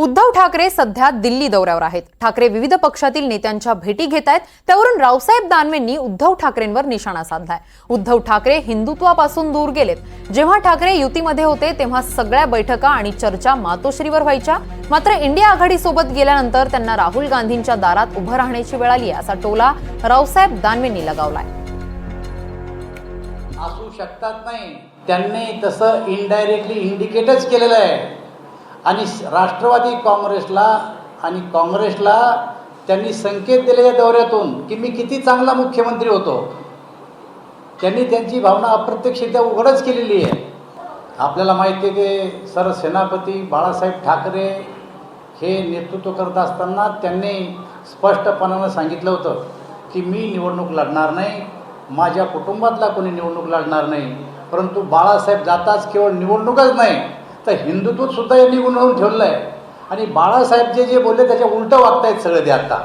उद्धव ठाकरे सध्या दिल्ली दौऱ्यावर आहेत. ठाकरे विविध पक्षातील नेत्यांच्या भेटी घेत आहेत. त्यावरून रावसाहेब दानवेंनी उद्धव ठाकरेंवर निशाणा साधलाय. उद्धव ठाकरे हिंदुत्वापासून दूर गेलेत. जेव्हा ठाकरे युतीमध्ये होते तेव्हा सगळ्या बैठका आणि चर्चा मातोश्रीवर व्हायच्या. मात्र इंडिया आघाडीसोबत गेल्यानंतर त्यांना राहुल गांधींच्या दारात उभं राहण्याची वेळ आली. असा टोला रावसाहेब दानवेंनी लगावलाय. असू शकतात नाही. त्यांनी तसं इनडायरेक्टली इंडिकेटच केलेलं आहे. आणि राष्ट्रवादी काँग्रेसला आणि काँग्रेसला त्यांनी संकेत दिलेल्या दौऱ्यातून की मी किती चांगला मुख्यमंत्री होतो त्यांनी त्यांची भावना अप्रत्यक्षरित्या उघडच केलेली आहे. आपल्याला माहिती आहे की सर सेनापती बाळासाहेब ठाकरे हे नेतृत्व करत असताना त्यांनी स्पष्टपणानं सांगितलं होतं की मी निवडणूक लढणार नाही माझ्या कुटुंबातला कोणी निवडणूक लढणार नाही परंतु बाळासाहेब जाताच केवळ निवडणूकच नाही तर हिंदुत्वसुद्धा यांनी गुणवून ठेवलं आहे आणि बाळासाहेब जे जे बोलले त्याच्या उलटं वागतायत सगळे ते आता.